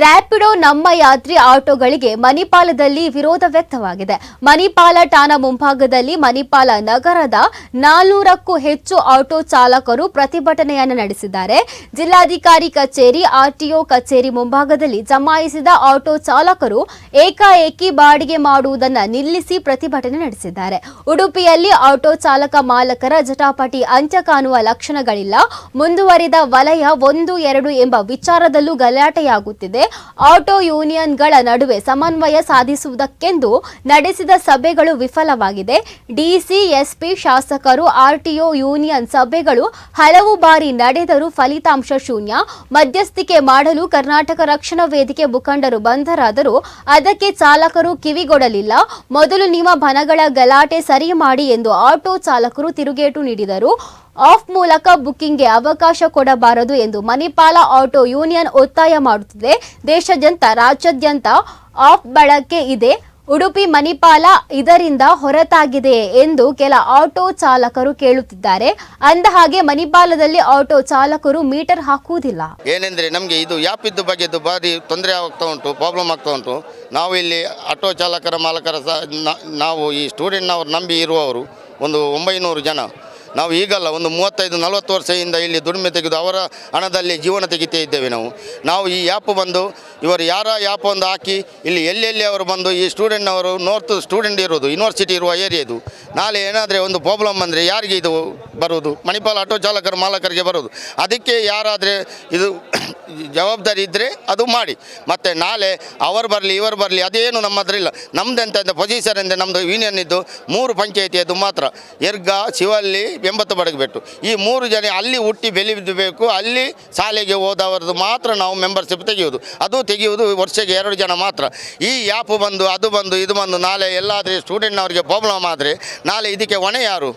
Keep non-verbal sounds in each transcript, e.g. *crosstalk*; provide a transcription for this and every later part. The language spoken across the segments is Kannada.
ರ್ಯಾಪಿಡೋ ನಮ್ಮ ಯಾತ್ರಿ ಆಟೋಗಳಿಗೆ ಮಣಿಪಾಲದಲ್ಲಿ ವಿರೋಧ ವ್ಯಕ್ತವಾಗಿದೆ. ಮಣಿಪಾಲ ಠಾಣಾ ಮುಂಭಾಗದಲ್ಲಿ ಮಣಿಪಾಲ ನಗರದ ನಾಲ್ನೂರಕ್ಕೂ ಹೆಚ್ಚು ಆಟೋ ಚಾಲಕರು ಪ್ರತಿಭಟನೆಯನ್ನು ನಡೆಸಿದ್ದಾರೆ. ಜಿಲ್ಲಾಧಿಕಾರಿ ಕಚೇರಿ, ಆರ್ಟಿಒ ಕಚೇರಿ ಮುಂಭಾಗದಲ್ಲಿ ಜಮಾಯಿಸಿದ ಆಟೋ ಚಾಲಕರು ಏಕಾಏಕಿ ಬಾಡಿಗೆ ಮಾಡುವುದನ್ನು ನಿಲ್ಲಿಸಿ ಪ್ರತಿಭಟನೆ ನಡೆಸಿದ್ದಾರೆ. ಉಡುಪಿಯಲ್ಲಿ ಆಟೋ ಚಾಲಕ ಮಾಲಕರ ಜಟಾಪಟಿ ಅಂತ್ಯ ಕಾಣುವ ಲಕ್ಷಣಗಳಿಲ್ಲ. ಮುಂದುವರಿದ ವಲಯ ಒಂದು ಎರಡು ಎಂಬ ವಿಚಾರದಲ್ಲೂ ಗಲಾಟೆಯಾಗುತ್ತಿದೆ. ಆಟೋ ಯೂನಿಯನ್ಗಳ ನಡುವೆ ಸಮನ್ವಯ ಸಾಧಿಸುವುದಕ್ಕೆಂದು ನಡೆಸಿದ ಸಭೆಗಳು ವಿಫಲವಾಗಿದೆ. ಡಿಸಿ, ಎಸ್ಪಿ, ಶಾಸಕರು, ಆರ್ಟಿಒ ಯೂನಿಯನ್ ಸಭೆಗಳು ಹಲವು ಬಾರಿ ನಡೆದರೂ ಫಲಿತಾಂಶ ಶೂನ್ಯ. ಮಧ್ಯಸ್ಥಿಕೆ ಮಾಡಲು ಕರ್ನಾಟಕ ರಕ್ಷಣಾ ವೇದಿಕೆ ಮುಖಂಡರು ಬಂದರಾದರೂ ಅದಕ್ಕೆ ಚಾಲಕರು ಕಿವಿಗೊಡಲಿಲ್ಲ. ಮೊದಲು ನಿಮ್ಮ ಬನಗಳ ಗಲಾಟೆ ಸರಿ ಮಾಡಿ ಎಂದು ಆಟೋ ಚಾಲಕರು ತಿರುಗೇಟು ನೀಡಿದರು. ಆಫ್ ಮೂಲಕ ಬುಕ್ಕಿಂಗ್ಗೆ ಅವಕಾಶ ಕೊಡಬಾರದು ಎಂದು ಮಣಿಪಾಲ ಆಟೋ ಯೂನಿಯನ್ ಒತ್ತಾಯ ಮಾಡುತ್ತಿದೆ. ದೇಶಾದ್ಯಂತ, ರಾಜ್ಯಾದ್ಯಂತ ಆಫ್ ಬಳಕೆ ಇದೆ. ಉಡುಪಿ ಮಣಿಪಾಲ ಇದರಿಂದ ಹೊರತಾಗಿದೆ ಎಂದು ಕೆಲ ಆಟೋ ಚಾಲಕರು ಕೇಳುತ್ತಿದ್ದಾರೆ. ಅಂದ ಹಾಗೆ ಮಣಿಪಾಲದಲ್ಲಿ ಆಟೋ ಚಾಲಕರು ಮೀಟರ್ ಹಾಕುವುದಿಲ್ಲ. ಏನೆಂದರೆ ನಮಗೆ ಇದು ಯಾಪಿದ್ದು ಬಗ್ಗೆ ಭಾರಿ ತೊಂದರೆ ಆಗ್ತಾ ಉಂಟು ಪ್ರಾಬ್ಲಮ್ ಆಗ್ತಾ ಉಂಟು. ನಾವು ಇಲ್ಲಿ ಆಟೋ ಚಾಲಕರ ಮಾಲಕರ ನಾವು ಈ ಸ್ಟೂಡೆಂಟ್ನವರು ನಂಬಿ ಇರುವವರು, ಒಂದು ಒಂಬೈನೂರು ಜನ. ನಾವು ಈಗಲ್ಲ ಒಂದು ಮೂವತ್ತೈದು, ನಲವತ್ತು ವರ್ಷದಿಂದ ಇಲ್ಲಿ ದುಡಿಮೆ ತೆಗೆದು ಅವರ ಹಣದಲ್ಲಿ ಜೀವನ ತೆಗಿತಾ ಇದ್ದೇವೆ ನಾವು. ನಾವು ಈ ಆ್ಯಪ್ ಬಂದು ಇವರು ಯಾರ ಯಾಪ ಒಂದು ಹಾಕಿ, ಇಲ್ಲಿ ಎಲ್ಲೆಲ್ಲಿ ಅವರು ಬಂದು ಈ ಸ್ಟೂಡೆಂಟ್ನವರು ನೋರ್ತ್ ಸ್ಟೂಡೆಂಟ್ ಇರೋದು ಯೂನಿವರ್ಸಿಟಿ ಇರುವ ಏರಿಯಾದು ನಾಳೆ ಏನಾದರೆ ಒಂದು ಪ್ರಾಬ್ಲಮ್ ಅಂದರೆ ಯಾರಿಗೆ ಇದು ಬರೋದು ಮಣಿಪಾಲ್ ಆಟೋ ಚಾಲಕರು, ಮಾಲಕರಿಗೆ ಬರೋದು ಅದಕ್ಕೆ ಯಾರಾದರೆ ಇದು *coughs* ಜವಾಬ್ದಾರಿ ಇದ್ದರೆ ಅದು ಮಾಡಿ. ಮತ್ತು ನಾಳೆ ಅವರು ಬರಲಿ, ಇವರು ಬರಲಿ, ಅದೇನು ನಮ್ಮ ಹತ್ರ ಇಲ್ಲ ನಮ್ದೆಂತ ಪೊಸಿಷನ್ ಅಂದರೆ ನಮ್ಮದು ಯೂನಿಯನ್ ಇದ್ದು ಮೂರು ಪಂಚಾಯತಿಯದ್ದು ಮಾತ್ರ. ಎರ್ಗ ಶಿವಲ್ಲಿ ಬೆಂಬತ್ತು ಬಡಗಬೇಕು ಈ ಮೂರು ಜನ ಅಲ್ಲಿ ಹುಟ್ಟಿ ಬೆಳೆಯಬೇಕು ಅಲ್ಲಿ ಶಾಲೆಗೆ ಹೋದವರದ್ದು ಮಾತ್ರ ನಾವು ಮೆಂಬರ್ಶಿಪ್ ತೆಗೆಯೋದು ಅದು ತೆಗೆಯುವುದು ವರ್ಷಕ್ಕೆ ಎರಡು ಜನ ಮಾತ್ರ. ಈ ಆ್ಯಪ್ ಬಂದು, ಅದು ಬಂದು, ಇದು ಬಂದು, ನಾಳೆ ಎಲ್ಲಾದರೆ ಸ್ಟೂಡೆಂಟ್ನವರಿಗೆ ಪ್ರಾಬ್ಲಮ್ ಆದರೆ ನಾಳೆ ಇದಕ್ಕೆ ಹೊಣೆ ಯಾರು?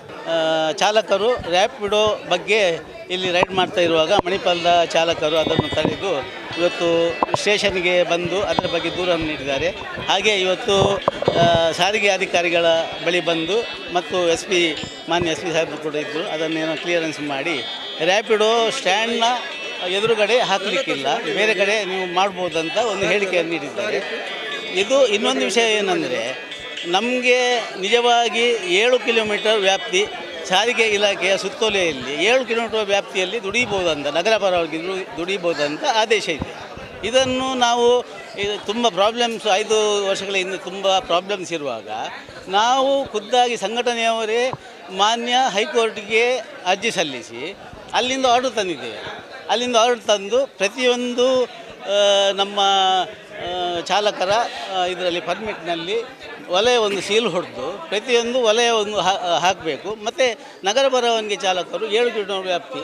ಚಾಲಕರು ರ್ಯಾಪಿಡೋ ಬಗ್ಗೆ ಇಲ್ಲಿ ರೈಡ್ ಮಾಡ್ತಾ ಇರುವಾಗ ಮಣಿಪಾಲದ ಚಾಲಕರು ಅದನ್ನು ತಡೆದು ಇವತ್ತು ಸ್ಟೇಷನ್ಗೆ ಬಂದು ಅದರ ಬಗ್ಗೆ ದೂರನ್ನು ನೀಡಿದ್ದಾರೆ. ಹಾಗೆ ಇವತ್ತು ಸಾರಿಗೆ ಅಧಿಕಾರಿಗಳ ಬಳಿ ಬಂದು ಮತ್ತು ಎಸ್ ಪಿ, ಮಾನ್ಯ ಎಸ್ ಪಿ ಸಾಹೇಬರು ಕೂಡ ಇದ್ದರು. ಅದನ್ನೇನೋ ಕ್ಲಿಯರೆನ್ಸ್ ಮಾಡಿ ರ್ಯಾಪಿಡೋ ಸ್ಟ್ಯಾಂಡ್ನ ಎದುರುಗಡೆ ಹಾಕಲಿಕ್ಕಿಲ್ಲ. ಬೇರೆ ಕಡೆ ನೀವು ಮಾಡ್ಬೋದಂತ ಒಂದು ಹೇಳಿಕೆಯನ್ನು ನೀಡಿದ್ದಾರೆ. ಇದು ಇನ್ನೊಂದು ವಿಷಯ ಏನಂದರೆ, ನಮಗೆ ನಿಜವಾಗಿ ಏಳು ಕಿಲೋಮೀಟರ್ ವ್ಯಾಪ್ತಿ ಸಾರಿಗೆ ಇಲಾಖೆಯ ಸುತ್ತೋಲೆಯಲ್ಲಿ ಏಳು ಕಿಲೋಮೀಟರ್ ವ್ಯಾಪ್ತಿಯಲ್ಲಿ ದುಡಿಬೋದಂತ, ನಗರ ಪರವಾಗಿ ದುಡಿ, ದುಡಿಬೋದಂತ ಆದೇಶ ಇದೆ. ಇದನ್ನು ನಾವು ತುಂಬ ಪ್ರಾಬ್ಲಮ್ಸ್ ಐದು ವರ್ಷಗಳ ಹಿಂದೆ ತುಂಬ ಪ್ರಾಬ್ಲಮ್ಸ್ ಇರುವಾಗ, ನಾವು ಖುದ್ದಾಗಿ ಸಂಘಟನೆಯವರೇ ಮಾನ್ಯ ಹೈಕೋರ್ಟ್ಗೆ ಅರ್ಜಿ ಸಲ್ಲಿಸಿ, ಅಲ್ಲಿಂದ ಆರ್ಡರ್ ತಂದಿದ್ದೇವೆ. ಅಲ್ಲಿಂದ ಆರ್ಡರ್ ತಂದು ಪ್ರತಿಯೊಂದು ನಮ್ಮ ಚಾಲಕರ ಇದರಲ್ಲಿ ಪರ್ಮಿಟ್ನಲ್ಲಿ ವಲಯ ಒಂದು ಸೀಲ್ ಹೊಡೆದು ಪ್ರತಿಯೊಂದು ವಲಯ ಒಂದು ಹಾಕಬೇಕು. ಮತ್ತು ನಗರ ಬರವಣಿಗೆ ಚಾಲಕರು ಏಳು ಕಿಲೋಮೀಟರ್ ವ್ಯಾಪ್ತಿ